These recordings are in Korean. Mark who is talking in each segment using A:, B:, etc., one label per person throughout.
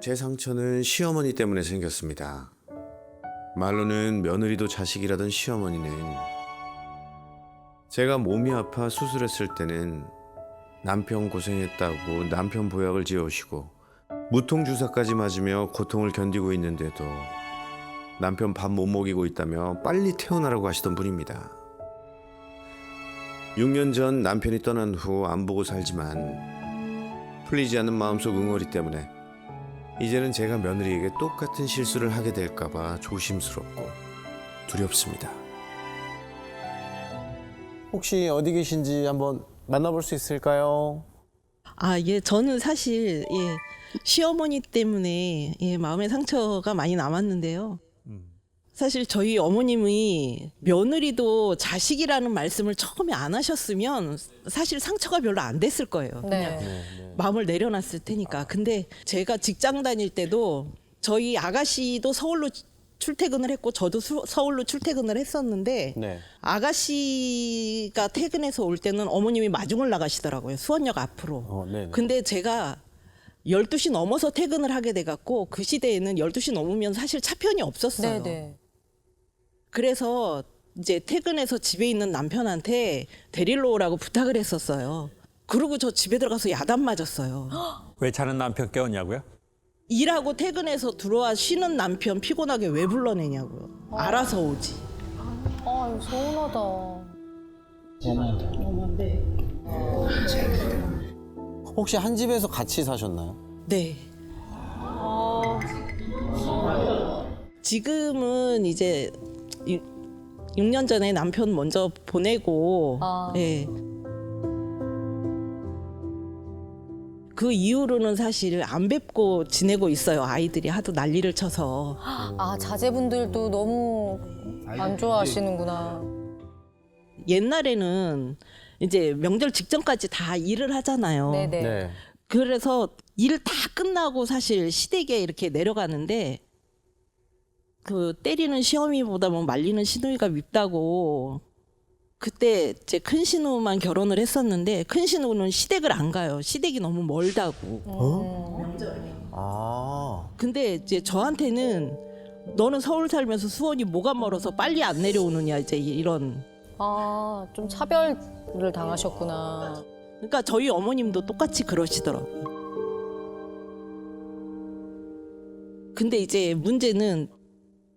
A: 제 상처는 시어머니 때문에 생겼습니다. 말로는 며느리도 자식이라던 시어머니는 제가 몸이 아파 수술했을 때는 남편 고생했다고 남편 보약을 지어오시고 무통 주사까지 맞으며 고통을 견디고 있는데도 남편 밥 못 먹이고 있다며 빨리 태어나라고 하시던 분입니다. 6년 전 남편이 떠난 후 안 보고 살지만 풀리지 않는 마음속 응어리 때문에 이제는 제가 며느리에게 똑같은 실수를 하게 될까봐 조심스럽고 두렵습니다.
B: 혹시 어디 계신지 한번 만나볼 수 있을까요?
C: 아, 예, 저는 사실, 예, 시어머니 때문에, 예, 마음의 상처가 많이 남았는데요. 사실 저희 어머님이 며느리도 자식이라는 말씀을 처음에 안 하셨으면 사실 상처가 별로 안 됐을 거예요. 그냥
D: 네.
C: 마음을 내려놨을 테니까. 근데 제가 직장 다닐 때도 저희 아가씨도 서울로 출퇴근을 했고 저도 수- 서울로 출퇴근을 했었는데
B: 네.
C: 아가씨가 퇴근해서 올 때는 어머님이 마중을 나가시더라고요. 수원역 앞으로.
B: 어, 네네.
C: 근데 제가 12시 넘어서 퇴근을 하게 돼 갖고 그 시대에는 12시 넘으면 사실 차편이 없었어요.
D: 네네.
C: 그래서 이제 퇴근해서 집에 있는 남편한테 데리러 오라고 부탁을 했었어요. 그리고 저 집에 들어가서 야단 맞았어요.
E: 왜 자는 남편 깨웠냐고요?
C: 일하고 퇴근해서 들어와 쉬는 남편 피곤하게 왜 불러내냐고요. 알아서 오지.
D: 아, 이거 서운하다.
B: 혹시 한 집에서 같이 사셨나요?
C: 네. 지금은 이제 6년 전에 남편 먼저 보내고
D: 아.
C: 예. 그 이후로는 사실 안 뵙고 지내고 있어요. 아이들이 하도 난리를 쳐서.
D: 아, 자제분들도 너무 안 좋아하시는구나.
C: 옛날에는 이제 명절 직전까지 다 일을 하잖아요.
D: 네네.
C: 그래서 일 다 끝나고 사실 시댁에 이렇게 내려가는데 그 때리는 시어미보다 뭐 말리는 시누이가 밉다고 그때 제큰 신우만 결혼을 했었는데 큰 신우는 시댁을 안 가요. 시댁이 너무 멀다고.
B: 아.
C: 근데 이제 저한테는 너는 서울 살면서 수원이 뭐가 멀어서 빨리 안 내려오느냐 이제 이런
D: 아, 좀 차별을 당하셨구나.
C: 그러니까 저희 어머님도 똑같이 그러시더라고요. 근데 이제 문제는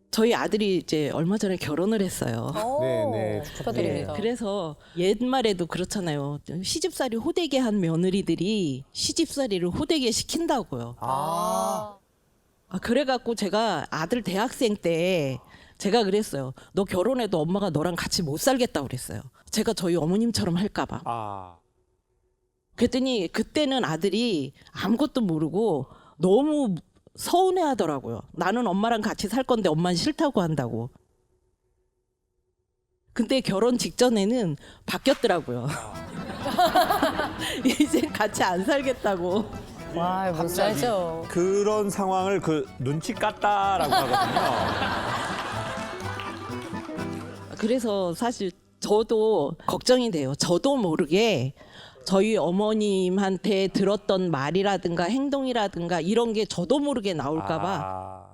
C: 저희 아들이 이제 얼마 전에 결혼을 했어요.
D: 오,
B: 네네,
D: 축하드립니다.
C: 그래서 옛말에도 그렇잖아요. 시집살이 호되게 한 며느리들이 시집살이를 호되게 시킨다고요.
B: 아.
C: 아, 그래갖고 제가 아들 대학생 때 제가 그랬어요. 너 결혼해도 엄마가 너랑 같이 못 살겠다 그랬어요. 제가 저희 어머님처럼 할까봐.
E: 아,
C: 그랬더니 그때는 아들이 아무것도 모르고 너무 서운해 하더라고요. 나는 엄마랑 같이 살 건데 엄마는 싫다고 한다고. 근데 결혼 직전에는 바뀌었더라고요. 이제 같이 안 살겠다고.
D: 와, 못 살죠.
E: 그런 상황을 그 눈치 깠다라고 하거든요.
C: 그래서 사실 저도 걱정이 돼요. 저도 모르게 저희 어머님한테 들었던 말이라든가 행동이라든가 이런 게 저도 모르게 나올까봐
E: 아,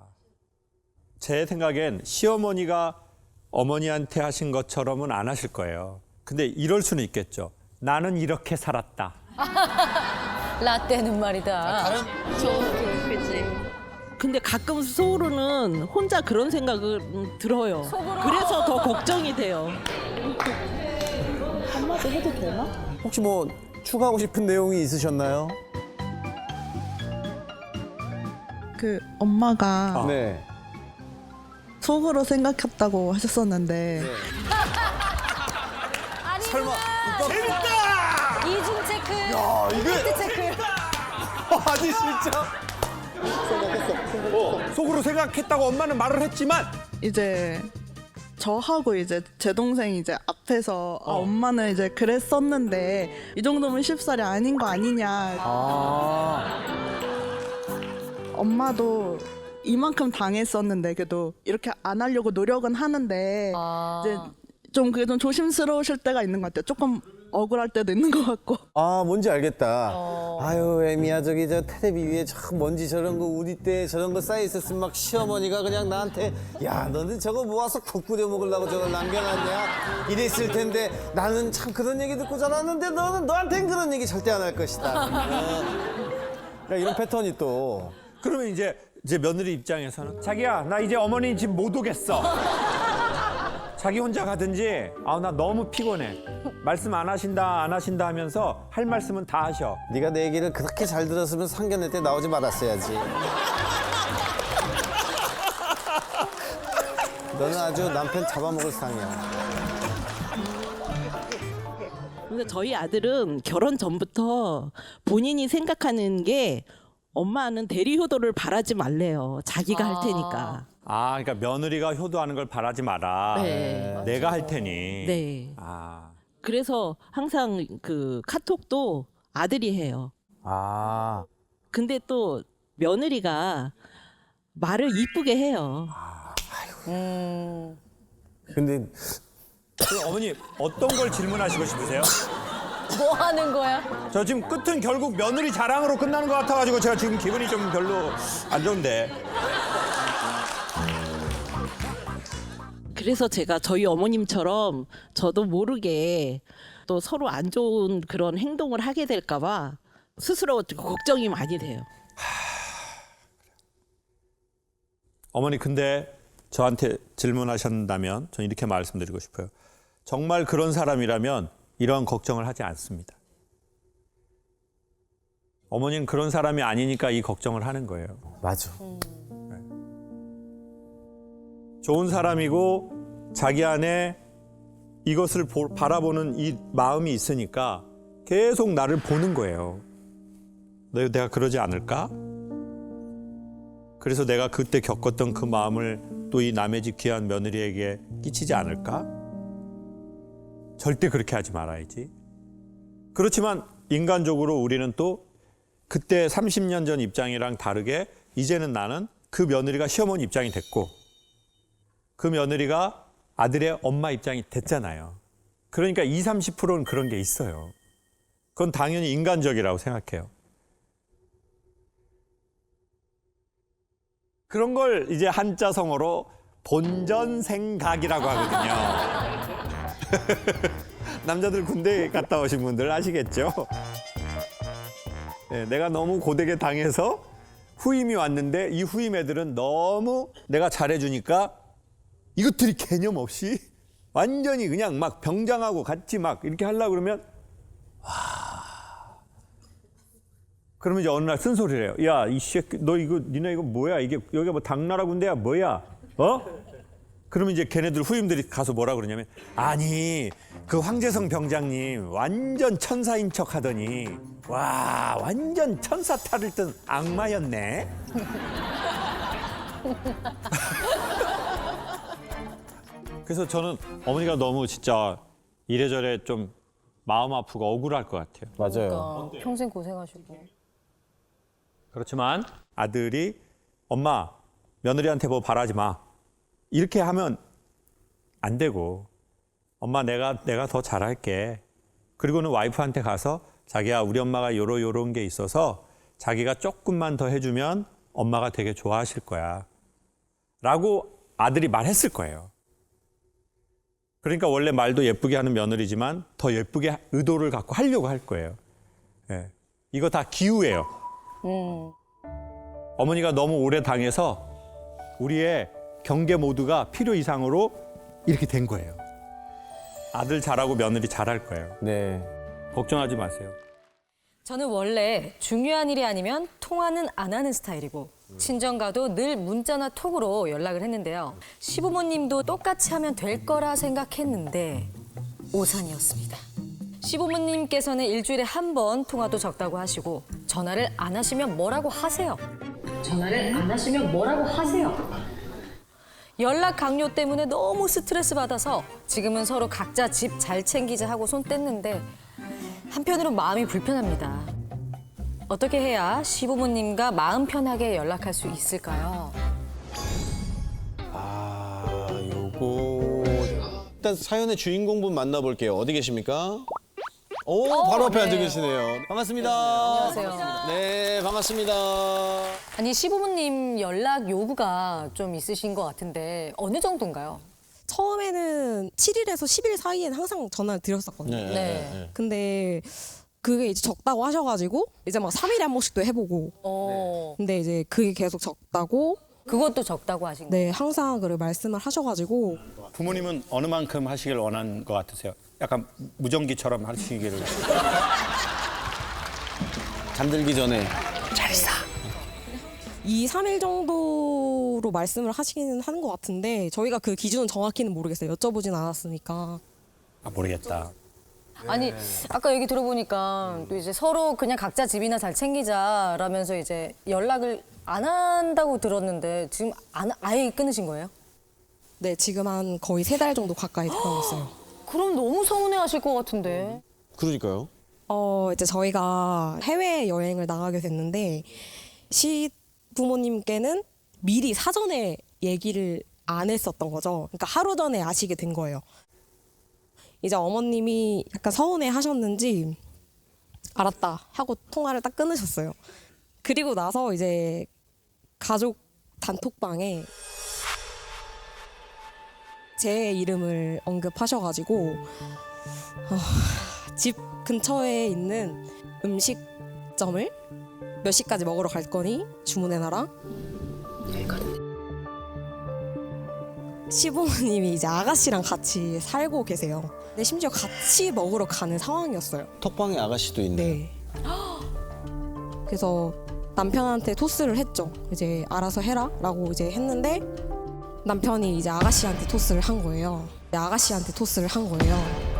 E: 제 생각엔 시어머니가 어머니한테 하신 것처럼은 안 하실 거예요. 근데 이럴 수는 있겠죠. 나는 이렇게 살았다.
D: 라떼는 말이다.
C: 근데 가끔 속으로는 혼자 그런 생각을 음, 들어요. 그래서 더 걱정이 돼요. 한마디 해도 되나?
B: 혹시 뭐 추가하고 싶은 내용이 있으셨나요?
F: 그 엄마가
B: 네.
F: 속으로 생각했다고 하셨었는데
D: 설마. 이중 체크.
B: 아, 이게
D: 팩트 체크.
B: 아니 진짜.
E: 어, 속으로 생각했다고 엄마는 말을 했지만
F: 이제 저하고 이제 제 동생이 이제 앞에서 아, 엄마는 이제 그랬었는데 이 정도면 쉽사리 아닌 거 아니냐
B: 아.
F: 엄마도 이만큼 당했었는데 그래도 이렇게 안 하려고 노력은 하는데
D: 아.
F: 이제 좀 그게 좀 조심스러우실 때가 있는 것 같아요. 조금 억울할 때도 있는 것 같고
B: 아 뭔지 알겠다.
D: 어.
B: 아유 애미야 저기 저 테레비 위에 저 먼지 저런 거 우리 때 저런 거 쌓여 있었으면 막 시어머니가 그냥 나한테 야 너는 저거 모아서 국 끓여 먹으려고 저걸 남겨놨냐 이랬을 텐데 나는 참 그런 얘기 듣고 자랐는데 너는 너한텐 그런 얘기 절대 안 할 것이다. 어. 그러니까 이런 패턴이 또
G: 그러면 이제 이제 며느리 입장에서는 자기야 나 이제 어머니 집 못 오겠어. 자기 혼자 가든지 아 나 너무 피곤해. 말씀 안 하신다 안 하신다 하면서 할 말씀은 다 하셔.
B: 네가 내 얘기를 그렇게 잘 들었으면 상견례 때 나오지 말았어야지. 너는 아주 남편 잡아먹을 상이야.
C: 근데 저희 아들은 결혼 전부터 본인이 생각하는 게 엄마는 대리 효도를 바라지 말래요. 자기가 할 테니까.
G: 아 그러니까 며느리가 효도하는 걸 바라지 마라.
C: 네.
G: 내가 할 테니.
C: 네.
G: 아
C: 그래서 항상 그 카톡도 아들이 해요.
B: 아,
C: 근데 또 며느리가 말을 이쁘게 해요.
D: 음.
B: 근데
G: 그럼 어머니 어떤 걸 질문하시고 싶으세요?
D: 뭐 하는 거야?
G: 저 지금 끝은 결국 며느리 자랑으로 끝나는 것 같아가지고 제가 지금 기분이 좀 별로 안 좋은데.
C: 그래서 제가 저희 어머님처럼 저도 모르게 또 서로 안 좋은 그런 행동을 하게 될까봐 스스로 걱정이 많이 돼요.
G: 어머니 근데 저한테 질문하셨다면 저는 이렇게 말씀드리고 싶어요. 정말 그런 사람이라면 이런 걱정을 하지 않습니다. 어머니는 그런 사람이 아니니까 이 걱정을 하는 거예요.
B: 맞아.
G: 좋은 사람이고 자기 안에 이것을 보- 바라보는 이 마음이 있으니까 계속 나를 보는 거예요. 내- 내가 그러지 않을까? 그래서 내가 그때 겪었던 그 마음을 또 이 남의 집 귀한 며느리에게 끼치지 않을까? 절대 그렇게 하지 말아야지. 그렇지만 인간적으로 우리는 또 그때 30년 전 입장이랑 다르게 이제는 나는 그 며느리가 시어머니 입장이 됐고 그 며느리가 아들의 엄마 입장이 됐잖아요. 그러니까 20, 30%는 그런 게 있어요. 그건 당연히 인간적이라고 생각해요. 그런 걸 이제 한자성어로 본전 생각이라고 하거든요. 남자들 군대 갔다 오신 분들 아시겠죠? 네, 내가 너무 고되게 당해서 후임이 왔는데 이 후임 애들은 너무 내가 잘해주니까 이것들이 개념 없이 완전히 그냥 막 병장하고 같이 막 이렇게 하려고 그러면 와. 그러면 이제 어느 날 쓴소리를 해요. 야 이 새끼 너 이거 니네 이거 뭐야? 이게 여기가 뭐 당나라 군대야? 뭐야? 어? 그러면 이제 걔네들 후임들이 가서 뭐라 그러냐면 아니 그 황재성 병장님 완전 천사인 척 하더니 와 완전 천사 탈을 뜬 악마였네 그래서 저는 어머니가 너무 진짜 이래저래 좀 마음 아프고 억울할 것 같아요.
B: 맞아요.
D: 그러니까 평생 고생하시고.
G: 그렇지만 아들이 엄마 며느리한테 뭐 바라지 마 이렇게 하면 안 되고 엄마 내가 내가 더 잘할게 그리고는 와이프한테 가서 자기야 우리 엄마가 요러 요런 게 있어서 자기가 조금만 더 해주면 엄마가 되게 좋아하실 거야 라고 아들이 말했을 거예요 그러니까 원래 말도 예쁘게 하는 며느리지만 더 예쁘게 의도를 갖고 하려고 할 거예요 예. 이거 다 기우예요
D: 음.
G: 어머니가 너무 오래 당해서 우리의 경계 모두가 필요 이상으로 이렇게 된 거예요. 아들 잘하고 며느리 잘할 거예요.
B: 네.
G: 걱정하지 마세요.
D: 저는 원래 중요한 일이 아니면 통화는 안 하는 스타일이고 친정 가도 늘 문자나 톡으로 연락을 했는데요. 시부모님도 똑같이 하면 될 거라 생각했는데 오산이었습니다. 시부모님께서는 일주일에 한 번 통화도 적다고 하시고 전화를 안 하시면 뭐라고 하세요. 전화를 안 하시면 뭐라고 하세요. 연락 강요 때문에 너무 스트레스 받아서 지금은 서로 각자 집 잘 챙기자 하고 손 뗐는데 한편으로 마음이 불편합니다. 어떻게 해야 시부모님과 마음 편하게 연락할 수 있을까요?
B: 아, 요거 일단 사연의 주인공분 만나볼게요. 어디 계십니까? 오, 바로 앞에 앉아 계시네요. 반갑습니다.
D: 안녕하세요.
B: 네, 반갑습니다.
D: 아니 시부모님 연락 요구가 좀 있으신 것 같은데 어느 정도인가요?
H: 처음에는 7일에서 10일 사이에는 항상 전화를 드렸었거든요.
D: 네.
H: 근데 그게 이제 적다고 하셔가지고 이제 막 3일에 한 번씩도 해보고
D: 어,
H: 근데 이제 그게 계속 적다고
D: 그것도 적다고 하신 거예요?
H: 네 항상 그를 말씀을 하셔가지고
G: 부모님은 어느 만큼 하시길 원한 것 같으세요? 약간 무전기처럼 하시기를.
B: 잠들기 전에.
H: 2, 3일 정도로 말씀을 하시기는 하는 것 같은데 저희가 그 기준은 정확히는 모르겠어요. 여쭤보진 않았으니까.
G: 아, 모르겠다.
D: 아니 아까 얘기 들어보니까 또 이제 서로 그냥 각자 집이나 잘 챙기자라면서 이제 연락을 안 한다고 들었는데 지금 안, 아예 끊으신 거예요?
H: 네 지금 한 거의 세 달 정도 가까이 들어갔어요.
D: 그럼 너무 서운해하실 것 같은데.
B: 그러니까요.
H: 어, 이제 저희가 해외 여행을 나가게 됐는데 시 부모님께는 미리 사전에 얘기를 안 했었던 거죠. 그러니까 하루 전에 아시게 된 거예요. 이제 어머님이 약간 서운해 하셨는지 알았다 하고 통화를 딱 끊으셨어요. 그리고 나서 이제 가족 단톡방에 제 이름을 언급하셔가지고 집 근처에 있는 음식점을 몇 시까지 먹으러 갈 거니 주문해놔라. 시부모님이 이제 아가씨랑 같이 살고 계세요. 근데 심지어 같이 먹으러 가는 상황이었어요.
B: 톡방에 아가씨도 있네.
H: 네. 그래서 남편한테 토스를 했죠. 이제 알아서 해라라고 이제 했는데 남편이 이제 아가씨한테 토스를 한 거예요. 아가씨한테 토스를 한 거예요.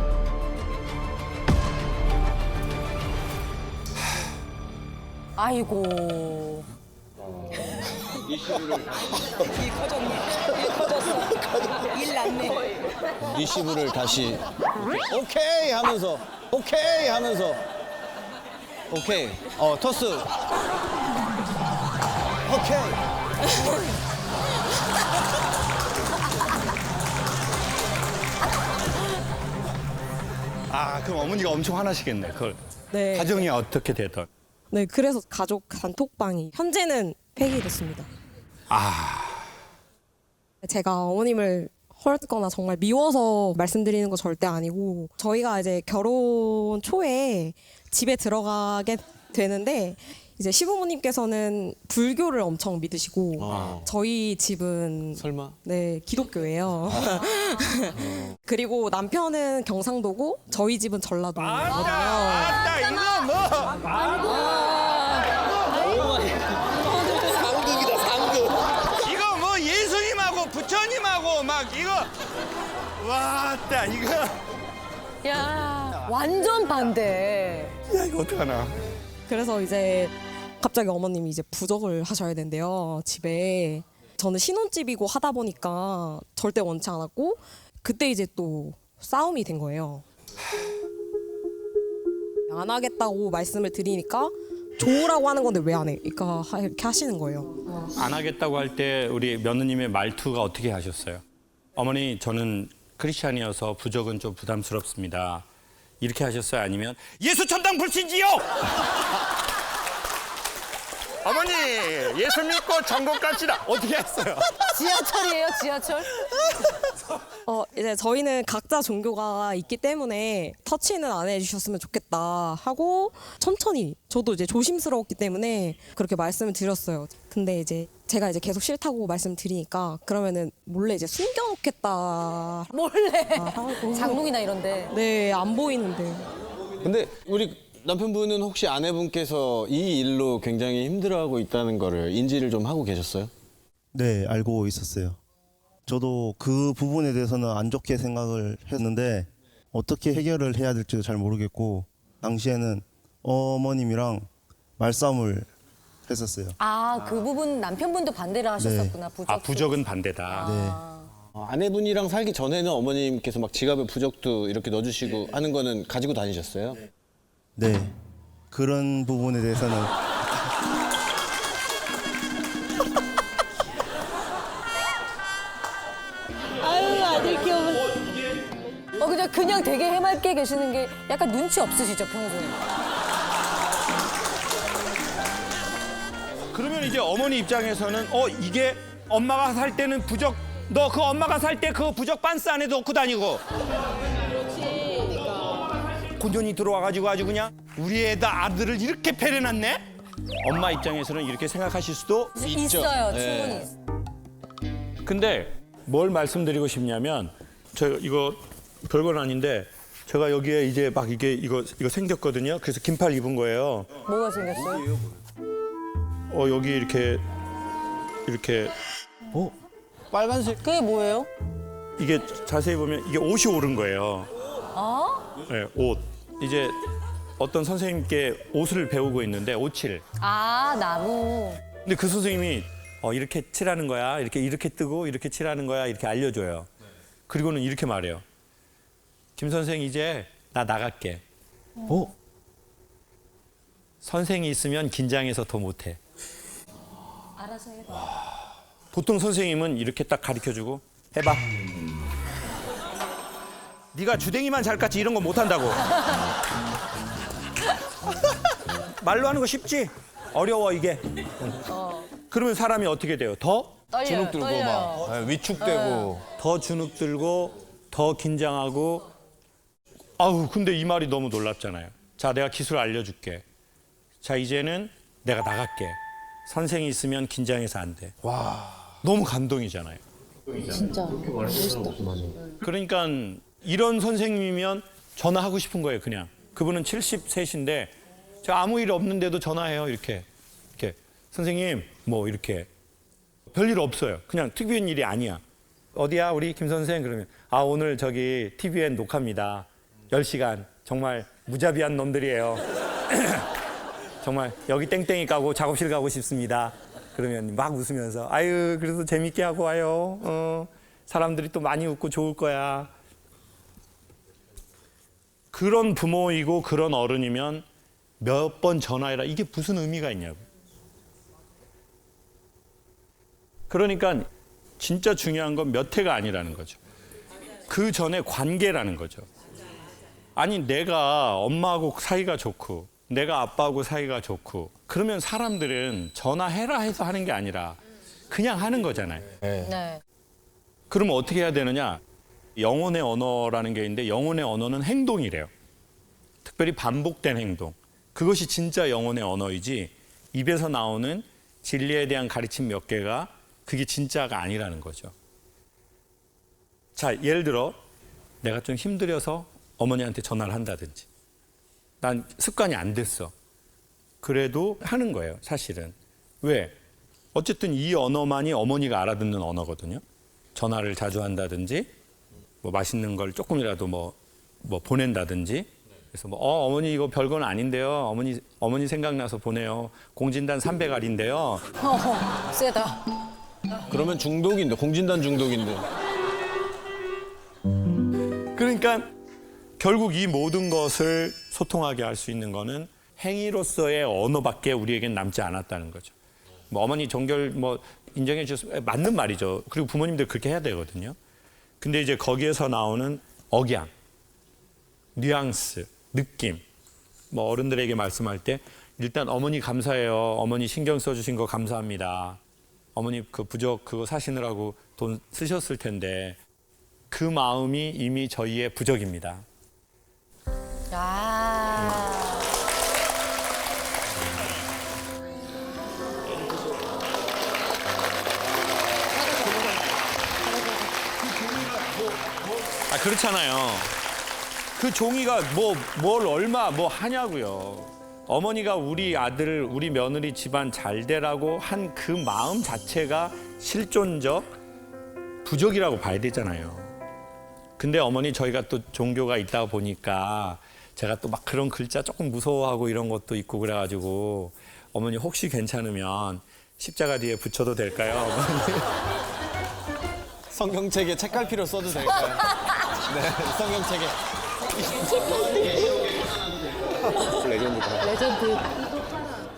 D: 아이고.
B: 리시브를 다시 오케이 하면서 오케이 하면서 오케이 어 토스 오케이
G: 아, 그럼 어머니가 엄청 화나시겠네. 그걸.
H: 네.
G: 가정이 어떻게 되던.
H: 네, 그래서 가족 단톡방이 현재는 폐기됐습니다.
G: 아,
H: 제가 어머님을 헐거나 정말 미워서 말씀드리는 거 절대 아니고 저희가 이제 결혼 초에 집에 들어가게 되는데 이제 시부모님께서는 불교를 엄청 믿으시고
B: 아.
H: 저희 집은
B: 설마
H: 네 기독교예요. 그리고 남편은 경상도고 저희 집은 전라도거든요.
G: 아따, 이거 뭐.
B: 상극이다 상극
G: 이거 뭐 예수님하고 부처님하고 막 이거. 와따, 이거.
D: 야 완전 반대.
G: 야, 이거 어떡하나.
H: 그래서 이제 갑자기 어머님이 이제 부적을 하셔야 된대요 집에 저는 신혼집이고 하다 보니까 절대 원치 않았고 그때 이제 또 싸움이 된 거예요 안 하겠다고 말씀을 드리니까 좋으라고 하는 건데 왜 안 해? 그러니까 하- 이렇게 하시는 거예요
G: 안 하겠다고 할 때 우리 며느님의 말투가 어떻게 하셨어요? 어머니, 저는 크리스찬이어서 부적은 좀 부담스럽습니다. 이렇게 하셨어요? 아니면 예수 천당 불신지요! 어머니, 예수 믿고 전국 갑시다. 어떻게 했어요?
D: 지하철이에요 지하철?
H: 어, 이제 저희는 각자 종교가 있기 때문에 터치는 안 해주셨으면 좋겠다 하고 천천히 저도 이제 조심스러웠기 때문에 그렇게 말씀을 드렸어요. 근데 이제 제가 이제 계속 싫다고 말씀드리니까 그러면은 몰래 이제 숨겨놓겠다.
D: 몰래
H: 아, 하고.
D: 장롱이나 이런데.
H: 네, 안 보이는데.
B: 근데 우리 남편분은 혹시 아내분께서 이 일로 굉장히 힘들어하고 있다는 거를 인지를 좀 하고 계셨어요?
I: 네, 알고 있었어요. 저도 그 부분에 대해서는 안 좋게 생각을 했는데 어떻게 해결을 해야 될지도 잘 모르겠고 당시에는 어머님이랑 말싸움을 했었어요.
D: 아 그 부분 남편분도 반대를 하셨었구나 부적.
G: 아, 부적은 반대다.
I: 네.
B: 어, 아내분이랑 살기 전에는 어머님께서 막 지갑에 부적도 이렇게 넣어주시고 하는 거는 가지고 다니셨어요?
I: 네. 그런 부분에 대해서는
D: 그냥 되게 해맑게 계시는 게 약간 눈치 없으시죠 평소에?
G: 그러면 이제 어머니 입장에서는 어 이게 엄마가 살 때는 부적 너 그 엄마가 살 때 그 부적 반스 안에 넣고 다니고 고년이 들어와가지고 아주 그냥 우리 애다 아들을 이렇게 패려놨네 엄마 입장에서는 이렇게 생각하실 수도
D: 있어요 충분히.
G: 근데 뭘 말씀드리고 싶냐면 저 이거 별건 아닌데 제가 여기에 이제 막 이게 이거 이거 생겼거든요 그래서 긴팔 입은 거예요
D: 뭐가 생겼어요?
G: 어 여기 이렇게 이렇게
B: 빨간색
D: 그게 뭐예요?
G: 이게 자세히 보면 이게 옷이 오른 거예요.
D: 어?
G: 네, 옷. 이제 어떤 선생님께 옷을 배우고 있는데 옷칠.
D: 아 나무.
G: 근데 그 선생님이 어, 이렇게 칠하는 거야. 이렇게 이렇게 뜨고 이렇게 칠하는 거야. 이렇게 알려줘요. 그리고는 이렇게 말해요. 김 선생 이제 나 나갈게.
B: 어?
G: 선생이 있으면 긴장해서 더 못해.
D: 알아서 해.
G: 보통 선생님은 이렇게 딱 가르쳐주고 해봐. 네가 주댕이만 잘 깠지 이런 거 못한다고. 말로 하는 거 쉽지? 어려워 이게. 그러면 사람이 어떻게 돼요? 더?
D: 떨려요.
B: 주눅 들고
D: 떨려요.
B: 막 네, 위축되고
G: 더 주눅 들고 더 긴장하고 아우 근데 이 말이 너무 놀랍잖아요. 자 내가 기술 알려줄게. 자 이제는 내가 나갈게. 선생이 있으면 긴장해서 안 돼. 와 너무 감동이잖아요.
C: 진짜 멋있다.
G: 그러니까 이런 선생님이면 전화하고 싶은 거예요, 그냥. 그분은 73인데 제가 아무 일 없는데도 전화해요, 이렇게. 이렇게. 선생님, 뭐 이렇게. 별일 없어요. 그냥 특별한 일이 아니야. 어디야, 우리 김 선생? 그러면 아, 오늘 저기 TVN 녹화입니다. 10시간. 정말 무자비한 놈들이에요. 정말 여기 땡땡이 까고 작업실 가고 싶습니다. 그러면 막 웃으면서 아유 그래도 재밌게 하고 와요. 어, 사람들이 또 많이 웃고 좋을 거야. 그런 부모이고 그런 어른이면 몇 번 전화해라. 이게 무슨 의미가 있냐고. 그러니까 진짜 중요한 건몇 회가 아니라는 거죠. 그 전에 관계라는 거죠. 아니 내가 엄마하고 사이가 좋고 내가 아빠하고 사이가 좋고 그러면 사람들은 전화해라 해서 하는 게 아니라 그냥 하는 거잖아요.
D: 네.
G: 그러면 어떻게 해야 되느냐? 영혼의 언어라는 게 있는데 영혼의 언어는 행동이래요. 특별히 반복된 행동. 그것이 진짜 영혼의 언어이지 입에서 나오는 진리에 대한 가르침 몇 개가 그게 진짜가 아니라는 거죠. 자, 예를 들어 내가 좀 힘들어서 어머니한테 전화를 한다든지 난 습관이 안 됐어. 그래도 하는 거예요, 사실은. 왜? 어쨌든 이 언어만이 어머니가 알아듣는 언어거든요. 전화를 자주 한다든지, 뭐 맛있는 걸 조금이라도 뭐, 뭐 보낸다든지. 그래서 뭐, 어, 어머니 이거 별건 아닌데요. 어머니, 어머니 생각나서 보내요. 공진단 300알인데요.
D: 어허, 세다.
B: 그러면 중독인데 공진단 중독인데
G: 그러니까 결국 이 모든 것을 소통하게 할 수 있는 거는 행위로서의 언어밖에 우리에겐 남지 않았다는 거죠. 뭐 어머니 정결 뭐 인정해 주셨으면 맞는 말이죠. 그리고 부모님들 그렇게 해야 되거든요. 근데 이제 거기에서 나오는 억양, 뉘앙스, 느낌. 뭐 어른들에게 말씀할 때 일단 어머니 감사해요. 어머니 신경 써 주신 거 감사합니다. 어머니 그 부적 그거 사시느라고 돈 쓰셨을 텐데 그 마음이 이미 저희의 부적입니다.
D: 아.
G: 아 그렇잖아요. 그 종이가 뭐 뭘 얼마 뭐 하냐고요. 어머니가 우리 아들, 우리 며느리 집안 잘 되라고 한 그 마음 자체가 실존적 부족이라고 봐야 되잖아요. 근데 어머니 저희가 또 종교가 있다 보니까 제가 또 막 그런 글자 조금 무서워하고 이런 것도 있고 그래가지고 어머니 혹시 괜찮으면 십자가 뒤에 붙여도 될까요?
B: 성경책에 책갈피로 써도 될까요? 네 성경책에
D: 레전드.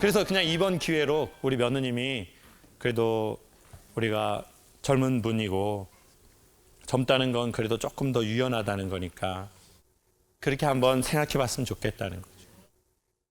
G: 그래서 그냥 이번 기회로 우리 며느님이 그래도 우리가 젊은 분이고 젊다는 건 그래도 조금 더 유연하다는 거니까 그렇게 한번 생각해 봤으면 좋겠다는 거예요.